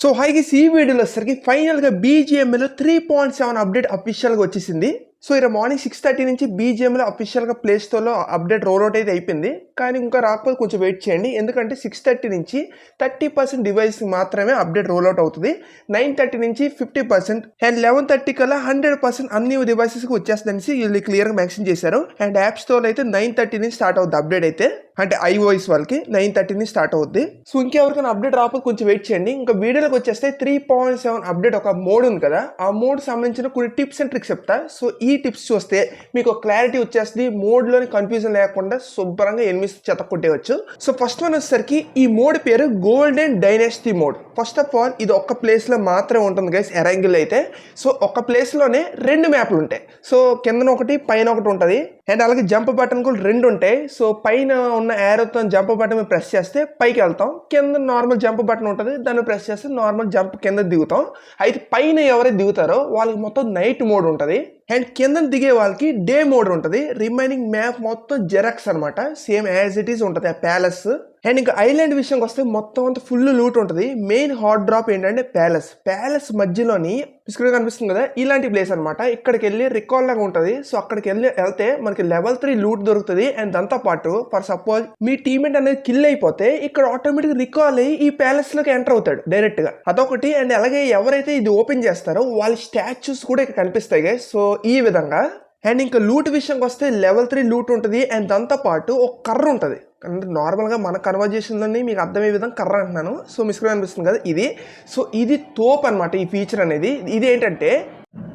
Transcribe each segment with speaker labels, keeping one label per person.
Speaker 1: So హైకి ఈ వీడియోలో వచ్చేసరికి ఫైనల్గా బీజిఎంఏలో త్రీ పాయింట్ సెవెన్ అప్డేట్ అఫీషియల్గా వచ్చేసింది. సో ఇక్కడ మార్నింగ్ సిక్స్ థర్టీ నుంచి బీజిఎంలో అఫీషియల్గా ప్లే స్టోర్లో అప్డేట్ రోల్అవుట్ అయితే అయిపోయింది. కానీ ఇంకా రాకపోతే కొంచెం వెయిట్ చేయండి. ఎందుకంటే సిక్స్ థర్టీ నుంచి థర్టీ పర్సెంట్ డివైస్ మాత్రమే అప్డేట్ రోల్అవుట్ అవుతుంది. నైన్ థర్టీ నుంచి fifty percent and eleven thirty కల్లా హండ్రెడ్ పర్సెంట్ అన్ని డివైసెస్కి వచ్చేస్తుందనేసి వీళ్ళు క్లియర్గా మెన్షన్ చేశారు. అండ్ యాప్ స్టోర్లో అయితే నైన్ థర్టీ నుంచి స్టార్ట్ అవుతుంది అప్డేట్ అయితే. అంటే ఐఓఎస్ వాళ్ళకి నైన్ థర్టీని స్టార్ట్ అవుద్ది. సో ఇంకెవరికైనా అప్డేట్ రాకపోతే కొంచెం వెయిట్ చేయండి. ఇంకా వీడియోలోకి వచ్చేస్తే త్రీ పాయింట్ సెవెన్ అప్డేట్ ఒక మోడ్ ఉంది కదా ఆ మోడ్ సంబంధించిన కొన్ని టిప్స్ అండ్ ట్రిక్స్ చెప్తా. సో ఈ టిప్స్ చూస్తే మీకు క్లారిటీ వచ్చేస్తుంది. మోడ్లోని కన్ఫ్యూజన్ లేకుండా శుభ్రంగా ఎనిమిది చెతకొట్టేయచ్చు సో ఫస్ట్ వన్ వచ్చేసరికి ఈ మోడ్ పేరు golden dynasty mode first of all ఇది ఒక్క ప్లేస్లో మాత్రమే ఉంటుంది గైస్ ఎరంగిల్ అయితే. సో ఒక ప్లేస్లోనే రెండు మ్యాప్లు ఉంటాయి. సో కిందన ఒకటి పైన ఒకటి ఉంటుంది. అండ్ అలాగే జంప్ బటన్ కూడా రెండు ఉంటాయి. సో పైన ఉన్న యారోతో జంప్ బటన్ ప్రెస్ చేస్తే పైకి వెళ్తాం. కింద నార్మల్ జంప్ బటన్ ఉంటుంది. దాన్ని ప్రెస్ చేస్తే నార్మల్ జంప్ కింద దిగుతాం. అయితే పైన ఎవరైతే దిగుతారో వాళ్ళకి మొత్తం నైట్ మోడ్ ఉంటుంది. అండ్ కింద దిగే వాళ్ళకి డే మోడ్ ఉంటుంది. రిమైనింగ్ మ్యాప్ మొత్తం జెరాక్స్ అనమాట సేమ్ యాజ్ ఇట్ ఈస్ ఉంటుంది. ఆ ప్యాలెస్. అండ్ ఇంకా ఐలాండ్ విషయంకి వస్తే మొత్తం అంతా ఫుల్ లూట్ ఉంటుంది. మెయిన్ హాట్ డ్రాప్ ఏంటంటే ప్యాలెస్ ప్యాలెస్ మధ్యలోని స్క్రీన్ కనిపిస్తుంది కదా ఇలాంటి ప్లేస్ అనమాట ఇక్కడికి వెళ్ళి రికాల్ లాగా ఉంటుంది. సో అక్కడికి వెళ్ళి వెళ్తే మనకి లెవెల్ త్రీ లూట్ దొరుకుతుంది. అండ్ దాంతో పాటు ఫర్ సపోజ్ మీ టీమేట్ అనేది కిల్ అయిపోతే ఇక్కడ ఆటోమేటిక్ రికాల్ అయ్యి ఈ ప్యాలెస్లోకి ఎంటర్ అవుతాడు డైరెక్ట్గా. అదొకటి. అండ్ అలాగే ఎవరైతే ఇది ఓపెన్ చేస్తారో వాళ్ళ స్టాచ్యూస్ కూడా ఇక్కడ కనిపిస్తాయి సో ఈ విధంగా అండ్ ఇంకా లూట్ విషయంకి వస్తే లెవెల్ త్రీ లూట్ ఉంటుంది అండ్ దాంతో పాటు ఒక కర్ర ఉంటుంది. అంటే నార్మల్గా మన కన్వర్జేషన్లోని మీకు అర్థమయ్యే విధంగా కర్ర అంటున్నాను. సో మిస్క్రీన్ అనిపిస్తుంది కదా ఇది. సో ఇది తోప్ అనమాట ఈ ఫీచర్ అనేది. ఇది ఏంటంటే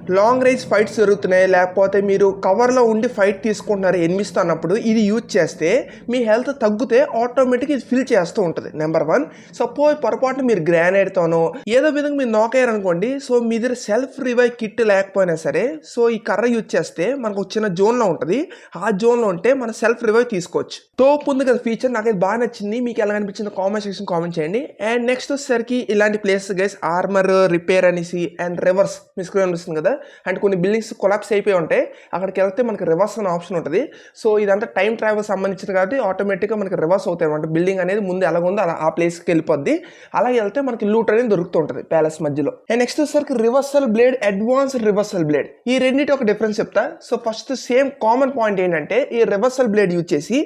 Speaker 1: లాంగ్ రేంజ్ ఫైట్స్ జరుగుతున్నాయి లేకపోతే మీరు కవర్లో ఉండి ఫైట్ తీసుకుంటున్నారు ఎనిమిస్తో అన్నప్పుడు ఇది యూజ్ చేస్తే మీ హెల్త్ తగ్గితే ఆటోమేటిక్ ఇది ఫిల్ చేస్తూ ఉంటుంది. నెంబర్ వన్ సపోజ్ పొరపాటు మీరు గ్రానైడ్తోనో ఏదో విధంగా మీరు నాక్ అయ్యారు అనుకోండి సో మీ దగ్గర సెల్ఫ్ రివైవ్ కిట్ లేకపోయినా సరే సో ఈ కర్ర యూజ్ చేస్తే మనకు చిన్న జోన్లో ఉంటుంది. ఆ జోన్లో ఉంటే మన సెల్ఫ్ రివైవ్ తీసుకోవచ్చు. తోపు ఉంది కదా ఫీచర్ నాకు బాగా నచ్చింది. మీకు ఎలా అనిపించింది కామెంట్ సెక్షన్ కామెంట్ చేయండి. అండ్ నెక్స్ట్ వచ్చేసరికి ఇలాంటి ప్లేసెస్ గైస్ ఆర్మర్ రిపేర్ అనేసి అండ్ రివర్స్ మీ స్క్రీన్ అనిపిస్తుంది కదా అండ్ కొన్ని బిల్డింగ్స్ కొలాప్స్ అయిపోయి ఉంటాయి. అక్కడికి వెళ్తే మనకి రివర్స్ అనే ఆప్షన్ ఉంటుంది. సో ఇదంతా టైం ట్రావెల్ సంబంధించింది కాబట్టి ఆటోమేటిక్గా మనకి రివర్స్ అవుతాయి అనమాట బిల్డింగ్ అనేది ముందు ఎలా ఉందో అలా ఆ ప్లేస్కి వెళ్ళిపోద్ది. అలా వెళ్తే మనకి లూట్ అనేది దొరుకుతూ ఉంటుంది ప్యాలెస్ మధ్యలో. అండ్ నెక్స్ట్ వచ్చేసరికి reversal blade advance reversal blade. ఈ రెండింటి ఒక డిఫరెన్స్ చెప్తా. So first same common point ఏంటంటే ఈ రివర్సల్ బ్లేడ్ యూజ్ చేసి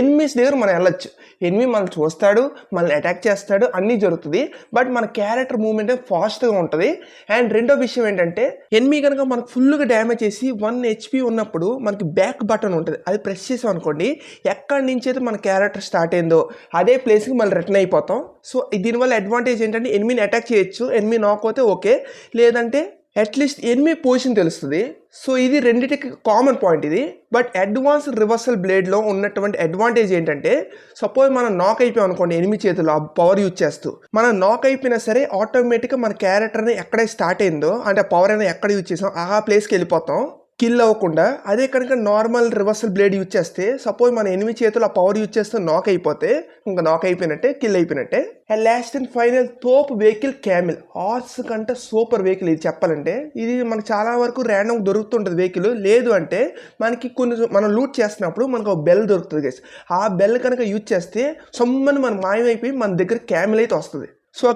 Speaker 1: ఎనిమిస్ దగ్గర మనం వెళ్ళొచ్చు. ఎనిమి మనం చూస్తాడు మనల్ని అటాక్ చేస్తాడు అన్నీ జరుగుతుంది. బట్ మన క్యారెక్టర్ మూవ్మెంట్ ఫాస్ట్గా ఉంటుంది. అండ్ రెండో విషయం ఏంటంటే ఎనిమి కనుక మనకు ఫుల్గా డ్యామేజ్ చేసి వన్ హెచ్పి ఉన్నప్పుడు మనకి బ్యాక్ బటన్ ఉంటుంది. అది ప్రెస్ చేసాం అనుకోండి ఎక్కడి నుంచి అయితే మన క్యారెక్టర్ స్టార్ట్ అయిందో అదే ప్లేస్కి మళ్ళీ రిటర్న్ అయిపోతాం. సో దీనివల్ల అడ్వాంటేజ్ ఏంటంటే ఎనిమిని అటాక్ చేయొచ్చు ఎనిమి నాక్ ఓకే లేదంటే అట్లీస్ట్ ఎనిమి పొజిషన్ తెలుస్తుంది. సో ఇది రెండింటికి కామన్ పాయింట్ ఇది. బట్ అడ్వాన్స్ రివర్సల్ బ్లేడ్లో ఉన్నటువంటి అడ్వాంటేజ్ ఏంటంటే సపోజ్ మనం నాక్ అయిపోయాం అనుకోండి ఎనిమి చేతులు ఆ పవర్ యూజ్ చేస్తూ. మనం నాక్ అయిపోయినా సరే ఆటోమేటిక్గా మన క్యారెక్టర్ని ఎక్కడే స్టార్ట్ అయిందో అంటే పవర్ అయినా ఎక్కడ యూజ్ చేసాం ఆ ప్లేస్కి వెళ్ళిపోతాం. కిల్ అవ్వకుండా అదే కనుక నార్మల్ రివర్సల్ బ్లేడ్ యూజ్ చేస్తే సపోజ్ మన ఎనిమిది చేతులు ఆ పవర్ యూజ్ చేస్తే నాక్ అయిపోతే ఇంకా నాక్ అయిపోయినట్టే కిల్ అయిపోయినట్టే. అండ్ లాస్ట్ అండ్ ఫైనల్ తోప్ వెహికల్ క్యామిల్ హార్స్ కంటే సూపర్ వెహికల్ ఇది చెప్పాలంటే. ఇది మనకు చాలా వరకు ర్యాండమ్ దొరుకుతుంటుంది వెహికల్ లేదు అంటే మనకి కొన్ని మనం లూట్ చేస్తున్నప్పుడు మనకు ఒక బెల్ దొరుకుతుంది గైస్ ఆ బెల్ కనుక యూజ్ చేస్తే సొమ్మని మనం మాయమైపోయి మన దగ్గర క్యామిల్ అయితే వస్తుంది. సో ఆ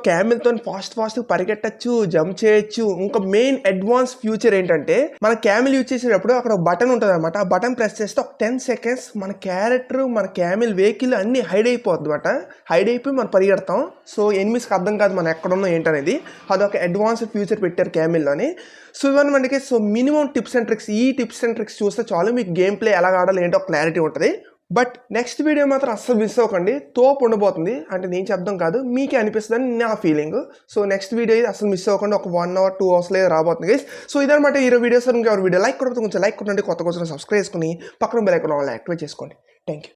Speaker 1: ఫాస్ట్ ఫాస్ట్ పరిగెట్టచ్చు జంప్ చేయొచ్చు. ఇంకా మెయిన్ అడ్వాన్స్ ఫ్యూచర్ ఏంటంటే మన క్యామిల్ యూజ్ చేసేటప్పుడు అక్కడ ఒక బటన్ ఉంటుంది అనమాట ఆ బటన్ ప్రెస్ చేస్తే ఒక టెన్ సెకండ్స్ మన క్యారెక్టర్ మన క్యామిల్ వెహికల్ అన్ని హైడ్ అయిపోద్ది అనమాట హైడ్ అయిపోయి మనం పరిగెడతాం. సో ఎనిమిస్కి అర్థం కాదు మనం ఎక్కడున్నాం ఏంటనేది. అదొక అడ్వాన్స్ ఫ్యూచర్ పెట్టారు క్యామిల్లోని. సో ఇవన్నీ మనకి so minimum tips and tricks ఈ టిప్స్ అండ్ ట్రిక్స్ చూస్తే చాలు మీకు గేమ్ ప్లే ఎలా ఆడాలి ఏంటో క్లారిటీ ఉంటుంది. బట్ నెక్స్ట్ వీడియో మాత్రం అస్సలు మిస్ అవ్వకండి. తోపు ఉండబోతుంది. అంటే నేను చెప్దాం కాదు మీకే అనిపిస్తుందని నా ఫీలింగ్ సో నెక్స్ట్ వీడియో ఇది అసలు మిస్ అవ్వకుండా ఒక వన్ అవర్ టూ అవర్స్లో రాబోతుంది గైస్ సో ఇదనమాట ఈ వీడియోస్ ఇంకా వీడియో లైక్ కొడుతుంది కొంచెం లైక్ కొట్టండి. కొత్త కొంచెం సబ్స్క్రైబ్ చేసుకుని పక్కన బెల్ ఐకాన్ యాక్టివేట్ చేసుకోండి. Thank you